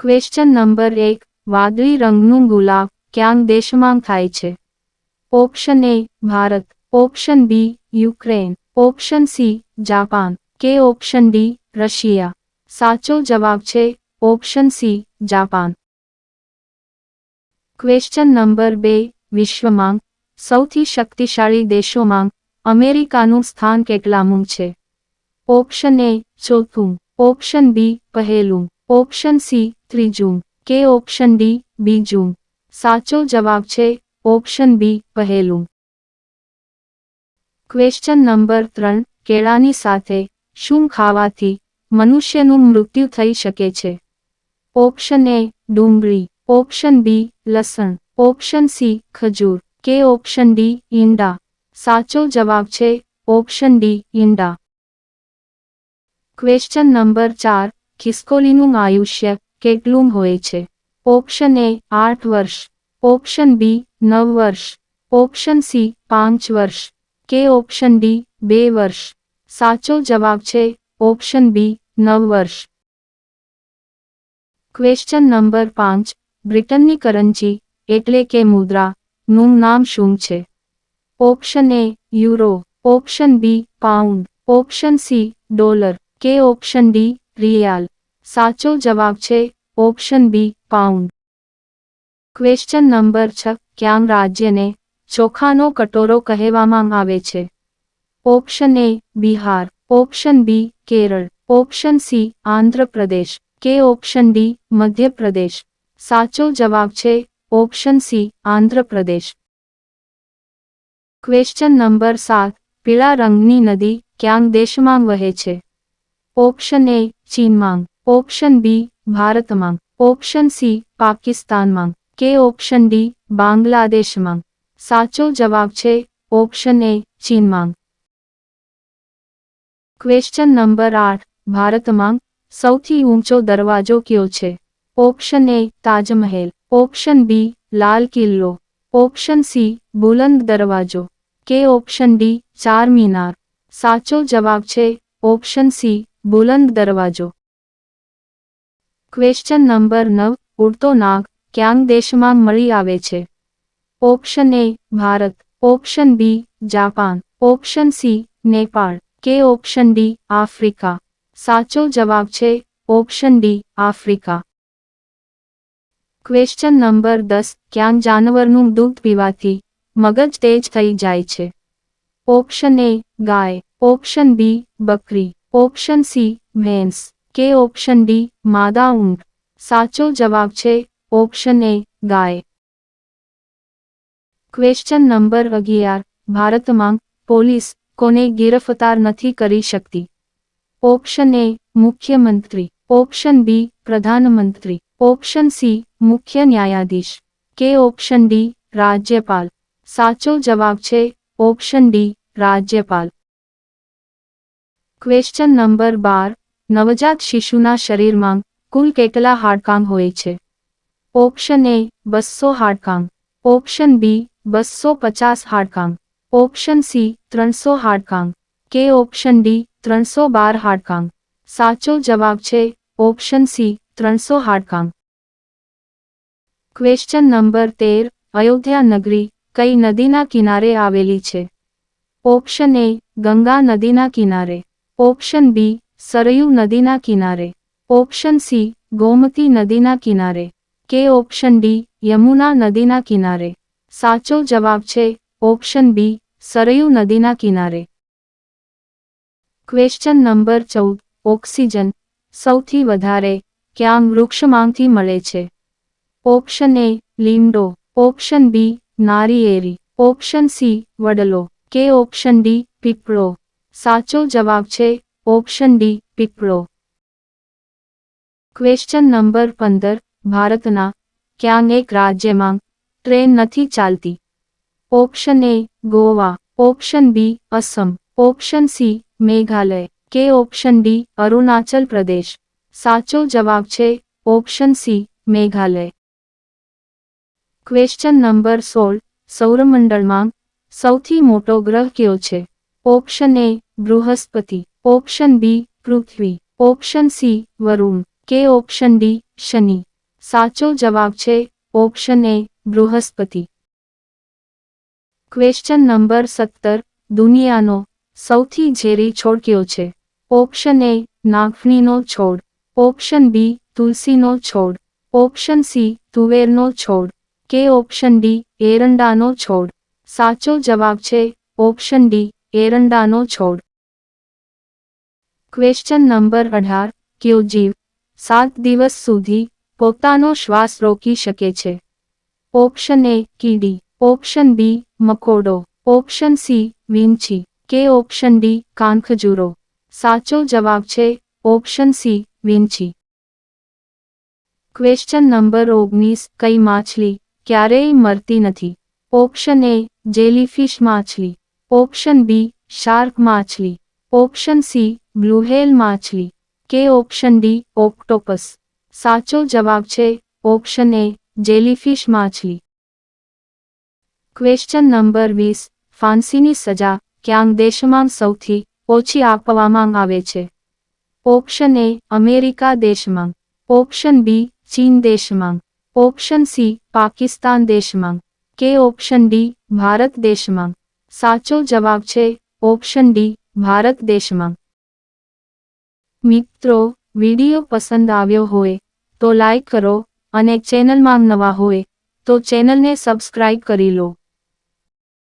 Question number એક, વાદળી રંગનું ગુલાબ ક્યાંક દેશમાં થાય છે? Option A Bharat. Option B Ukraine. Option C Japan. કે ઓપ્શન ડી રશિયા. સાચો જવાબ છે option C Japan. Question number બે વિશ્વમાં સૌથી શક્તિશાળી દેશોમાં અમેરિકાનું સ્થાન કેટલામું છે? ઓપ્શન એ ચોથું. ઓપ્શન બી પહેલું. ઓપ્શન સી, ત્રીજું. કે ઓપ્શન ડી, બીજું. સાચો જવાબ છે, ઓપ્શન બી, પહેલું. ક્વેશ્ચન નંબર ત્રણ, કેળાની સાથે, શું ખાવાથી, મનુષ્યનું મૃત્યુ થઈ શકે છે? ઓપ્શન એ, ડુંગળી. ઓપ્શન બી, લસણ. ઓપ્શન સી, ખજૂર. કે ઓપ્શન ડી, ઈંડા. સાચો જવાબ છે, ઓપ્શન ડી, ઈંડા. ક્વેશ્ચન નંબર ચાર ખિસકોલીનું આયુષ્ય કેટલું હોય છે? ઓપ્શન એ આઠ વર્ષ, ઓપ્શન બી નવ વર્ષ, ઓપ્શન સી પાંચ વર્ષ, કે ઓપ્શન ડી બે વર્ષ. સાચો જવાબ છે ઓપ્શન બી નવ વર્ષ. ક્વેશ્ચન નંબર પાંચ, બ્રિટનની કરન્સી એટલે કે મુદ્રા નું નામ શું છે? Option A euro, option B pound, option C dollar, કે ઓપ્શન ડી રિયાલ. સાચો જવાબ છે option B, pound. Question number છ ક્યાંગ રાજ્યને ચોખાનો કટોરો કહેવામાં આવે છે? Option A, Bihar. Option B, Kerala. Option C, Andhra Pradesh. કે ઓપ્શન ડી, મધ્યપ્રદેશ. સાચો જવાબ છે option C, Andhra Pradesh. Question number સાત, પીળા રંગની નદી ક્યાંક દેશમાં વહે છે? ઓપ્શન એ ચીનમાં ઓપ્શન બી ભારતમાં ઓપ્શન સી પાકિસ્તાનમાં કે ઓપ્શન ડી બાંગ્લાદેશમાં સાચો જવાબ છે ઓપ્શન એ ચીનમાં ક્વેશ્ચન નંબર આઠ ભારતમાં સૌથી ઊંચો દરવાજો કયો છે? Option A Taj Mahal option B Lal Qila option C બુલંદ દરવાજો કે ઓપ્શન ડી ચાર મિનાર સાચો જવાબ છે ઓપ્શન સી બુલંદ દરવાજો. ક્વેશ્ચન નંબર નવ, ઉડતો નાગ, ક્યાંક દેશમાં મળી આવે છે? Option A Bharat. Option B Japan. Option C Nepal. કે ઓપ્શન ડી આફ્રિકા. સાચો જવાબ છે option D Africa. Question number દસ, ક્યાંક જાનવરનું દૂધ પીવાથી મગજ તેજ થઈ જાય છે? Option A guys. Option B બકરી. ઓપ્શન સી ભેંસ કે ઓપ્શન ડી, માદા ઊંટ. સાચો જવાબ છે, ઓપ્શન એ, ગાય. ક્વેશ્ચન નંબર અગિયાર. ભારતમાં પોલીસ કોને ગિરફતાર નથી કરી શકતી? ઓપ્શન એ, મુખ્યમંત્રી. ઓપ્શન બી, પ્રધાનમંત્રી. ઓપ્શન સી, મુખ્ય ન્યાયાધીશ. કે ઓપ્શન ડી, રાજ્યપાલ. સાચો જવાબ છે, ઓપ્શન ડી, રાજ્યપાલ. ક્વેશ્ચન નંબર બાર. નવજાત શિશુના શરીરમાં કુલ કેટલા હાડકાં હોય છે? ઓપ્શન એ બસો હાડકાં ઓપ્શન બી બસો પચાસ હાડકાં ઓપ્શન સી ત્રણસો હાડકાં કે ઓપ્શન ડી ત્રણસો બાર હાડકાં સાચો જવાબ છે ઓપ્શન સી ત્રણસો હાડકાં ક્વેશ્ચન નંબર તેર. અયોધ્યા નગરી કઈ નદીના કિનારે આવેલી છે? ઓપ્શન એ ગંગા નદીના કિનારે. ઓપ્શન બી, સરયુ નદીના કિનારે. ઓપ્શન સી, ગોમતી નદીના કિનારે. કે ઓપ્શન ડી, યમુના નદીના કિનારે. સાચો જવાબ છે, ઓપ્શન બી, સરયુ નદીના કિનારે. ક્વેશ્ચન નંબર ચૌદ, ઓક્સિજન. સૌથી વધારે ક્યાં વૃક્ષમાંથી મળે છે? ઓપ્શન એ લીમડો ઓપ્શન બી, નારિયેરી. ઓપ્શન સી, વડલો. કે ઓપ્શન ડી, પીપળો. સાચો જવાબ છે, ઓપ્શન ડી, પીપળો. ક્વેશ્ચન નંબર પંદર, ભારતના ક્યાંક એક રાજ્યમાં ટ્રેન નથી ચાલતી? Option A Goa. Option B Assam. Option C Meghalaya. કે ઓપ્શન ડી અરુણાચલ પ્રદેશ. સાચો જવાબ છે option C Meghalaya. Question number સોળ, સૌરમંડળમાં સૌથી મોટો ગ્રહ કયો છે? Option A Brihaspati. Option B, Prithvi. Option C, Varun. કે ઓપ્શન ડી, શનિ. સાચો જવાબ છે, option A, Brihaspati. Question number સત્તર, દુનિયાનો સૌથી ઝેરી છોડ કયો છે? ઓપ્શન એ નાગફણીનો છોડ. ઓપ્શન બી, તુલસીનો છોડ. ઓપ્શન સી, તુવેરનો છોડ. કે ઓપ્શન ડી, એરંડાનો છોડ. સાચો જવાબ છે, ઓપ્શન ડી, એરંડાનો છોડ. ક્વેશ્ચન નંબર અઢાર, કયો જીવ? સાત દિવસ સુધી પોતાનો શ્વાસ રોકી શકે છે. ઓપ્શન એ કીડી ઓપ્શન બી મકોડો. ઓપ્શન સી વિંછી. કે ઓપ્શન ડી કાનખજૂરો સાચો જવાબ છે ઓપ્શન સી વિંછી. ક્વેશ્ચન નંબર ઓગણીસ, કઈ માછલી ક્યારેય મરતી નથી? ઓપ્શન એ જેલીફિશ માછલી. ઓપ્શન બી શાર્ક માછલી. ઓપ્શન સી, બ્લુહેલ માછલી. કે ઓપ્શન ડી, ઓક્ટોપસ. સાચો જવાબ છે, ઓપ્શન એ, જેલીફિશ માછલી. ક્વેશ્ચન નંબર વીસ, ફાંસીની સજા ક્યાંક દેશમાં સૌથી ઓછી આપવામાં આવે છે? ઓપ્શન એ, અમેરિકા દેશમાં. ઓપ્શન બી, ચીન દેશમાં. ઓપ્શન સી, પાકિસ્તાન દેશમાં. કે ઓપ્શન ડી, ભારત દેશમાં. સાચો જવાબ છે, ઓપ્શન ડી ભારત દેશમાં. મિત્રો, વીડિયો પસંદ આવ્યો હોય, તો લાઈક કરો અને ચેનલમાં નવા હોય, તો ચેનલને સબસ્ક્રાઇબ કરી લો.